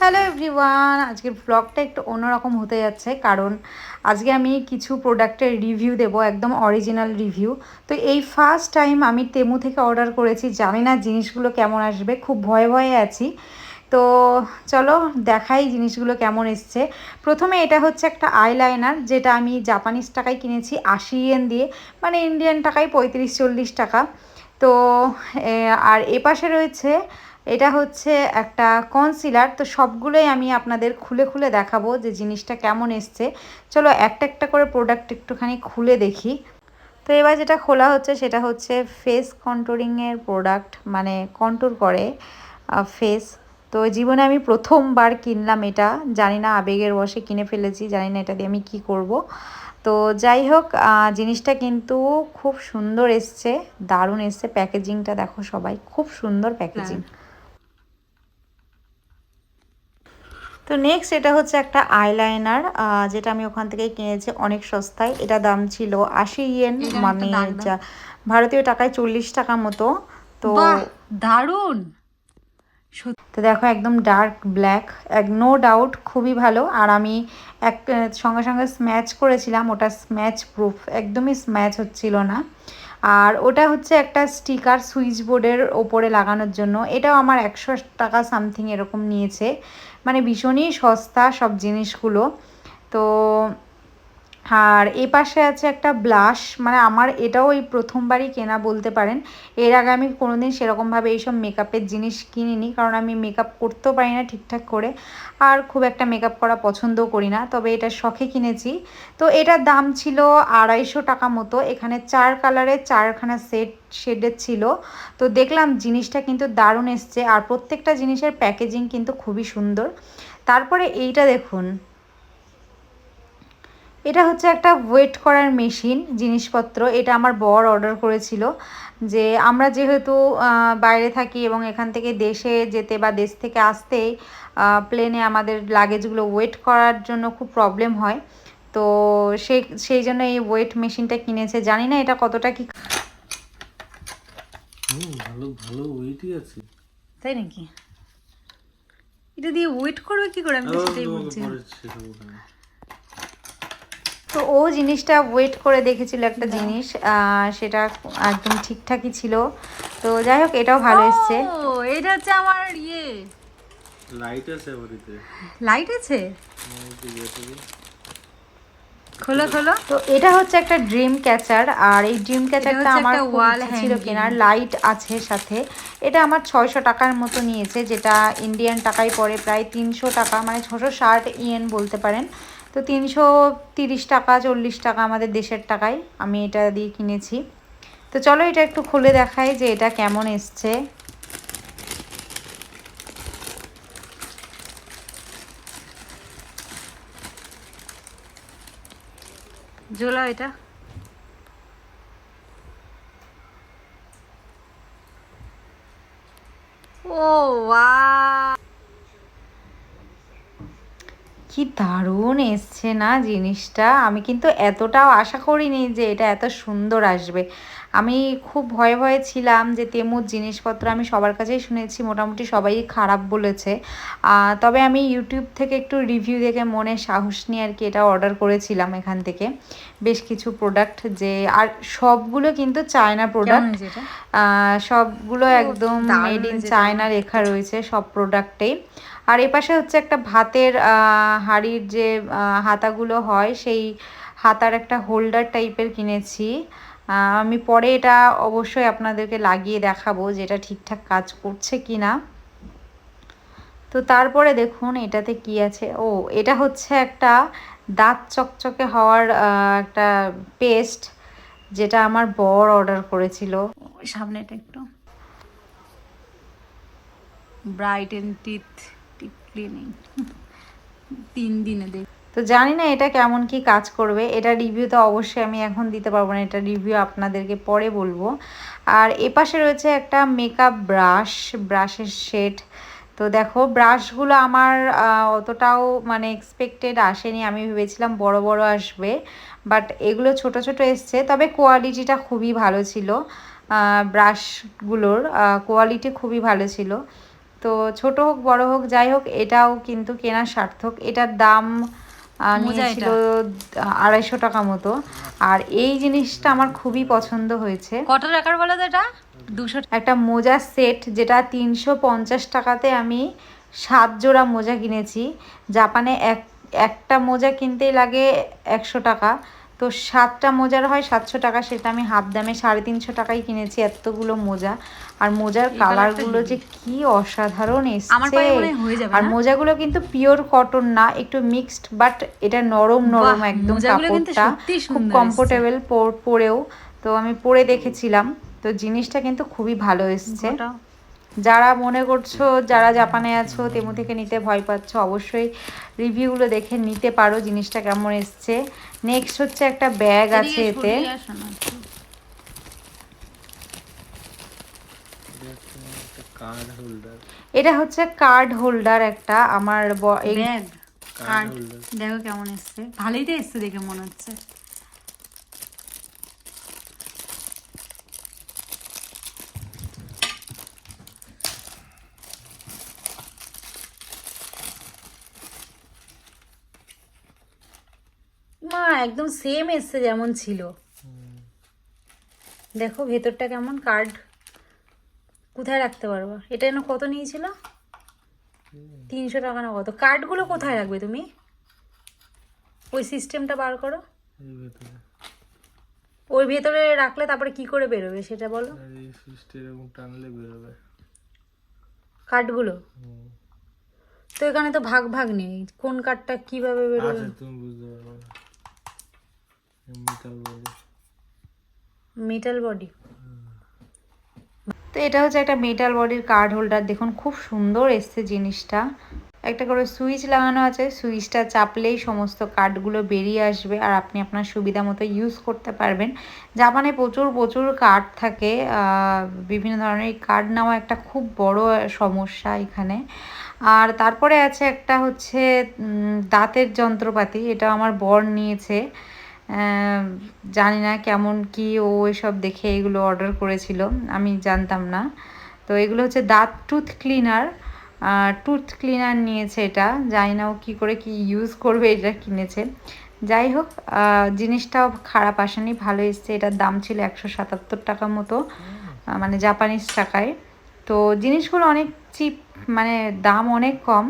Hello everyone আজকের ব্লগটা একটু অন্যরকম হতে যাচ্ছে, কারণ আজকে আমি কিছু প্রোডাক্টের রিভিউ দেব, একদম অরিজিনাল রিভিউ তো এই ফার্স্ট টাইম আমি তেমু থেকে অর্ডার করেছি, জানি না জিনিসগুলো কেমন আসবে, খুব ভয়ে ভয়ে আছি। তো চলো দেখাই জিনিসগুলো কেমন এসছে। প্রথমে এটা হচ্ছে একটা আইলাইনার যেটা আমি জাপানিজ টাকায় কিনেছি, আশি ইয়েন দিয়ে মানে ইন্ডিয়ান টাকায় পঁয়ত্রিশ চল্লিশ টাকা। তো আর এপাশে রয়েছে এটা হচ্ছে একটা কনসিলার তো সবগুলোই আমি আপনাদের খুলে খুলে দেখাবো যে জিনিসটা কেমন এসছে। চলো একটা একটা করে প্রোডাক্ট একটুখানি খুলে দেখি। তো এবার যেটা খোলা হচ্ছে সেটা হচ্ছে ফেস কন্ট্রোলিংয়ের প্রোডাক্ট মানে কন্ট্রোল করে ফেস তো জীবনে আমি প্রথমবার কিনলাম এটা। জানি না আবেগের বসে কিনে ফেলেছি, জানি না এটা দিয়ে আমি কি করব। তো যাই হোক জিনিসটা কিন্তু খুব সুন্দর এসছে, দারুণ এসছে। প্যাকেজিংটা দেখো সবাই, খুব সুন্দর প্যাকেজিং। তো নেক্সট এটা হচ্ছে একটা আইলাইনার যেটা আমি ওখান থেকে কিনেছি অনেক সস্তায়। এটা দাম ছিল আশি ইয়েন মানে যা ভারতীয় টাকায় চল্লিশ টাকা মতো। তো দারুণ! তো দেখো একদম ডার্ক ব্ল্যাক এক নো ডাউট খুবই ভালো। আর আমি এক সঙ্গে সঙ্গে স্ম্যাচ করেছিলাম ওটা স্ম্যাচ প্রুফ একদমই স্ম্যাচ হচ্ছিল না। আর ওটা হচ্ছে একটা স্টিকার সুইচ বোর্ডের ওপরে লাগানোর জন্য। এটাও আমার একশো টাকা সামথিং এরকম নিয়েছে। মানে ভীষণই সস্তা সব জিনিসগুলো। তো আর এ পাশে আছে একটা ব্লাশ মানে আমার এটাও এই প্রথমবারই কেনা বলতে পারেন। এর আগে আমি কোনোদিন সেরকমভাবে এইসব মেকআপের জিনিস কিনিনি, কারণ আমি মেকআপ করতেও পারি না ঠিকঠাক করে। আর খুব একটা মেকআপ করা পছন্দও করি না, তবে এটা শখে কিনেছি। তো এটার দাম ছিল আড়াইশো টাকা মতো, এখানে চার কালারের চারখানা সেট শেডের ছিল। তো দেখলাম জিনিসটা কিন্তু দারুণ এসছে, আর প্রত্যেকটা জিনিসের প্যাকেজিং কিন্তু খুবই সুন্দর। তারপরে এইটা দেখুন। এটা হচ্ছে একটা ওয়েট করার মেশিন জিনিসপত্র। এটা আমার বর অর্ডার করেছিল যে আমরা যেহেতু বাইরে থাকি এবং এখান থেকে দেশে যেতে বা দেশ থেকে আসতে প্লেনে আমাদের লাগেজগুলো ওয়েট করার জন্য খুব প্রবলেম হয়। তো সেই সেই জন্য এই ওয়েট মেশিনটা কিনেছে। জানি না এটা কতটা কি ভালো ভালো ওয়েটই আছে। তাই নাকি? এটা দিয়ে ওয়েট করবে কি করে? আমি সেটাই বলছি। তো ও জিনিসটা ওয়েট করে দেখেছিল একটা জিনিস সেটা একদম ঠিকঠাকই ছিল। তো যাই হোক এটাও ভালো এসছে। এটা হচ্ছে আমার ইয়ে। লাইট আছে বাড়িতে লাইট আছে? খোলো খোলো। তো এটা হচ্ছে একটা ড্রিম ক্যাচার আর এই ড্রিম ক্যাচারটা আমার ওয়াল ছিল কেনার। লাইট আছে সাথে। এটা আমার ছয়শো টাকার মতো নিয়েছে যেটা ইন্ডিয়ান টাকায় পড়ে প্রায় তিনশো টাকা মানে ছশো ষাট ইয়েন বলতে পারেন। তো তিনশো তিরিশ টাকা, চল্লিশ টাকা আমাদের দেশের টাকায় আমি এটা দিয়ে কিনেছি। তো চলো এটা একটু খুলে দেখাই যে এটা কেমন এসছে। জোলা এটা। ও কি দারুণ এসছে না জিনিসটা। আমি কিন্তু এতটাও আশা করিনি যে এটা এত সুন্দর আসবে। আমি খুব ভয়ে ভয়ে ছিলাম যে তেমুর জিনিসপত্র আমি সবার কাছেই শুনেছি মোটামুটি সবাই খারাপ বলেছে। তবে আমি ইউটিউব থেকে একটু রিভিউ দেখে মনে সাহস নিয়ে আর কি এটা অর্ডার করেছিলাম এখান থেকে। বেশ কিছু প্রোডাক্ট যে আর সবগুলো কিন্তু চায়না প্রোডাক্ট সবগুলো একদম মেড ইন চায়না লেখা রয়েছে সব প্রোডাক্টেই আর এপাশে হচ্ছে একটা ভাতের হাড়ির যে হাতাগুলো হয়, সেই হাতার একটা হোল্ডার টাইপের কিনেছি। আমি পরে এটা অবশ্যই আপনাদেরকে লাগিয়ে দেখাবো যে এটা ঠিকঠাক কাজ করছে কি না তো তারপরে দেখুন, এটাতে কি আছে? ও, এটা হচ্ছে একটা দাঁত চকচকে হওয়ার একটা পেস্ট যেটা আমার বর অর্ডার করেছিল। সামনেটা একটু। Bright and teeth. তিন দিনে দেখ তো জানি না এটা কেমন কি কাজ করবে। এটা রিভিউ তো অবশ্যই আমি এখন দিতে পারব না, এটা রিভিউ আপনাদেরকে পরে বলব। আর এপাশে রয়েছে একটা মেকআপ ব্রাশ ব্রাশের শেড তো দেখো ব্রাশগুলো আমার অতটাও মানে এক্সপেক্টেড আসেনি। আমি ভেবেছিলাম বড় বড় আসবে বাট এগুলো ছোট ছোট এসছে। তবে কোয়ালিটিটা খুবই ভালো ছিল ব্রাশগুলোর কোয়ালিটি খুবই ভালো ছিল। তো ছোট হোক বড় হোক যাই হোক এটাও কিন্তু কেনা সার্থক। এটার দাম নিয়েছিল আড়াইশো টাকা মতো। আর এই জিনিসটা আমার খুবই পছন্দ হয়েছে। কত টাকার বলো তো এটা? দুশো একটা মোজা সেট যেটা তিনশো পঞ্চাশ টাকাতে আমি সাত জোড়া মোজা কিনেছি। জাপানে এক একটা মোজা কিনতেই লাগে একশো টাকা। তো সাতটা মোজার হয় সাতশো টাকা সেটা আমি হাফ দামে সাড়ে তিনশো টাকায় কিনেছি এতগুলো মোজা। আর মোজার কালারগুলো colourটা যে কি অসাধারণ এসছে। আর? মোজাগুলো কিন্তু পিওর কটন না একটু মিক্সড বাট এটা নরম নরম একদম কাপড়টা। খুব কমফোর্টেবল পরেও। তো আমি পরে দেখেছিলাম। তো জিনিসটা কিন্তু খুবই ভালো এসছে। যারা মনে করছ যারা জাপানে আছো তেমু থেকে নিতে ভয় পাচ্ছ অবশ্যই রিভিউগুলো দেখে নিতে পারো জিনিসটা কেমন এসছে। নেক্সট হচ্ছে একটা ব্যাগ আছে এতে। এটা হচ্ছে কার্ড হোল্ডার একটা আমার ব্যাগ কার্ড দেখো কেমন এসছে। ভালোই তো এসছে দেখে মনে হচ্ছে। একদম সেম এসছে যেমন ছিল। দেখো ভেতরটা কেমন? কার্ড কোথায় রাখতে পারব? এটা যেন কত নিয়েছিল? তিনশো টাকা না কত? কার্ডগুলো কোথায় রাখবে তুমি? ওই সিস্টেমটা বার করো। ওই ভেতরে রাখলে তারপরে কি করে বেরোবে সেটা বলো। এরকম টানলে বেরোবে। কার্ডগুলো তো এখানে তো ভাগ ভাগ নেই। কোন কার্ডটা কীভাবে বেরোবে? তুমি বুঝতে পারবে। মেটাল বডি তো এটা হচ্ছে একটা মেটাল বডির কার্ড হোল্ডার দেখুন খুব সুন্দর এসছে জিনিসটা। একটা করে সুইচ লাগানো আছে। সুইচটা চাপলেই সমস্ত কার্ডগুলো বেরিয়ে আসবে আর আপনি আপনার সুবিধা মতো ইউজ করতে পারবেন। জাপানে প্রচুর প্রচুর কার্ড থাকে। বিভিন্ন ধরনের কার্ড নেওয়া একটা খুব বড় সমস্যা এখানে। আর তারপরে আছে একটা হচ্ছে দাঁতের যন্ত্রপাতি। এটা আমার বর নিয়েছে। জানি না কেমন কি ও এসব দেখে এগুলো অর্ডার করেছিল, আমি জানতাম না। তো এগুলো হচ্ছে দাঁত টুথ ক্লিনার টুথ ক্লিনার নিয়েছে এটা, জানি না ও কী করে কি ইউজ করবে এটা কিনেছে। যাই হোক জিনিসটাও খারাপ আসেনি, ভালো এসছে, এটার দাম ছিল একশো সাতাত্তর টাকা মতো মানে জাপানিজ টাকায়। তো জিনিসগুলো অনেক চিপ মানে দাম অনেক কম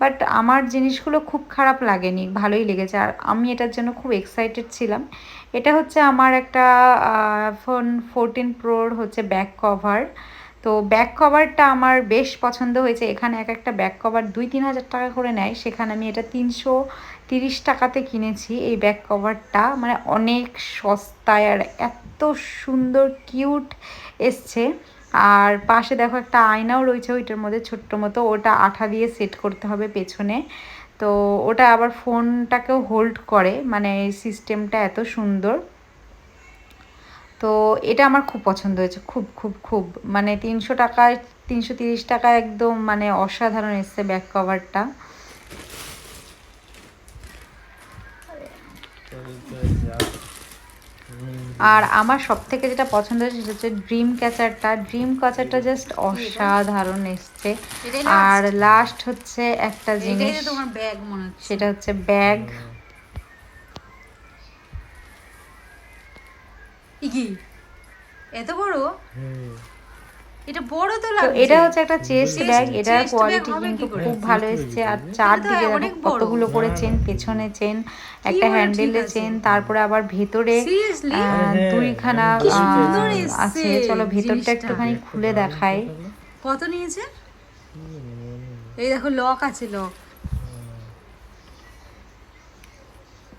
বাট আমার জিনিসগুলো খুব খারাপ লাগেনি, ভালোই লেগেছে। আর আমি এটার জন্য খুব এক্সাইটেড ছিলাম। এটা হচ্ছে আমার একটা ফোন ফোরটিন প্রোর হচ্ছে ব্যাক কভার তো ব্যাক কভারটা আমার বেশ পছন্দ হয়েছে। এখানে এক একটা ব্যাক কভার দুই তিন হাজার টাকা করে নেয়। সেখানে আমি এটা তিনশো তিরিশ টাকাতে কিনেছি এই ব্যাক কভারটা মানে অনেক সস্তায় আর এত সুন্দর কিউট এসছে। আর পাশে দেখো একটা আয়নাও রয়েছে ওইটার মধ্যে ছোট্ট মতো, ওটা আঠা দিয়ে সেট করতে হবে পেছনে। তো ওটা আবার ফোনটাকেও হোল্ড করে মানে সিস্টেমটা এত সুন্দর। তো এটা আমার খুব পছন্দ হয়েছে, খুব খুব খুব। মানে তিনশো টাকায় তিনশো তিরিশ টাকা একদম মানে অসাধারণ এসছে ব্যাক কভারটা আর আমার সব থেকে যেটা পছন্দ হয়েছে সেটা হচ্ছে ড্রিম ক্যাচারটা ড্রিম ক্যাচারটা জাস্ট অসাধারণ এসছে। আর লাস্ট হচ্ছে একটা জিনিস। তোমার ব্যাগ মনে হচ্ছে। সেটা হচ্ছে ব্যাগ কি এত বড়? হুম। এটা বড় তো লাগছে। এটা হচ্ছে একটা চেস্ট ব্যাগ এটার কোয়ালিটি কিন্তু খুব ভালো এসছে। আর চারদিকে। কতগুলো করে চেন পেছনে চেন একটা হ্যান্ডেলে চেন তারপরে আবার ভেতরে আহ, হ্যাঁ, দুইখানা আহ, আছে। চলো ভেতরটা একটুখানি খুলে দেখাই। কত নিয়েছে? এই দেখো লক আছে লক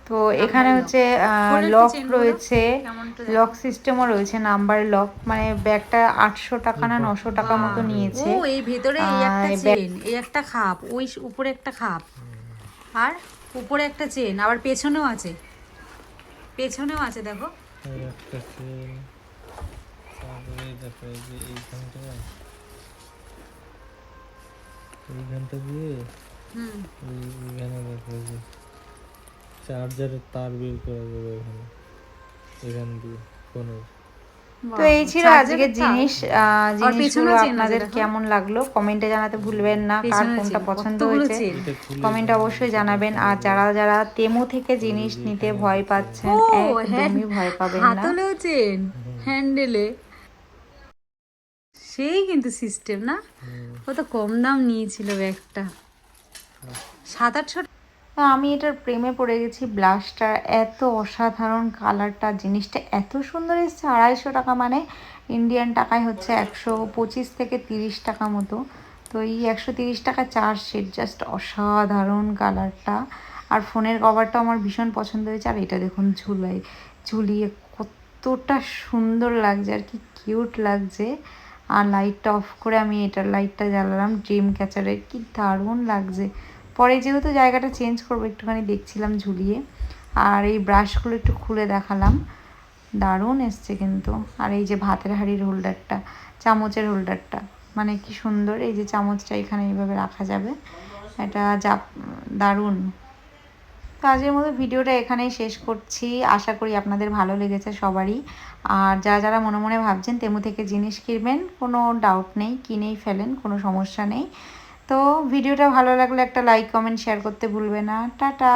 তো এখানে হচ্ছে লক। রয়েছে লক সিস্টেমও রয়েছে নাম্বার লক মানে ব্যাগটা আটশো টাকা না নশো টাকা মতো নিয়েছে। ও এই ভেতরে এই একটা চেন এই একটা খাপ ওই উপরে একটা খাপ। আর উপরে একটা চেন আবার পেছনেও আছে। পেছনেও আছে দেখো। এইখানটা দিয়ে হুম। এই- এইখানে দেখো চার্জারের তার বের করা যাবে এখানে। এখান দিয়ে ফোনের। তো এই ছিল আজকের জিনিস আর জিনিসগুলো আপনাদের কেমন লাগল? কমেন্টে জানাতে ভুলবেন না কার কোনটা পছন্দ হয়েছে? কমেন্টে অবশ্যই জানাবেন। আর যারা যারা তেমু থেকে জিনিস নিতে ভয় পাচ্ছেন একদমই ভয় পাবেন না। হাতলেও চেন হ্যান্ডেলে। সেই কিন্তু সিস্টেম না? কত কম দাম নিয়েছিল ব্যাগটা। সাত আটশো তো আমি এটার প্রেমে পড়ে গেছি। ব্লাশটার এত অসাধারণ কালারটা, জিনিসটা এত সুন্দর এসছে, আড়াইশো টাকা মানে ইন্ডিয়ান টাকায় হচ্ছে একশো পঁচিশ থেকে তিরিশ টাকা মতো। তো এই একশো তিরিশ টাকা চার সেট জাস্ট অসাধারণ কালারটা। আর ফোনের কভারটা আমার ভীষণ পছন্দ হয়েছে। আর এটা দেখুন ঝুলাই, ঝুলিয়ে কতটা সুন্দর লাগছে, আর কি কিউট লাগছে। আর লাইটটা অফ করে আমি এটার লাইটটা জ্বালালাম ড্রিম ক্যাচারের কি দারুণ লাগছে। পরে যেহেতু জায়গাটা চেঞ্জ করব, একটুখানি দেখছিলাম ঝুলিয়ে। আর এই ব্রাশগুলো একটু খুলে দেখালাম। দারুণ এসছে কিন্তু। আর এই যে ভাতের হাঁড়ির হোল্ডারটা, চামচের হোল্ডারটা মানে কি সুন্দর, এই যে চামচটা এখানে এইভাবে রাখা যাবে। এটা যা, দারুণ। তো আজকের মতো ভিডিওটা এখানেই শেষ করছি। আশা করি আপনাদের ভালো লেগেছে সবারই। আর যারা যারা মনে মনে ভাবছেন, তেমু থেকে জিনিস কিনবেন, কোনো ডাউট নেই, কিনেই ফেলেন, কোনো সমস্যা নেই। তো ভিডিওটা ভালো লাগলে একটা লাইক কমেন্ট শেয়ার করতে ভুলবে না। টাটা!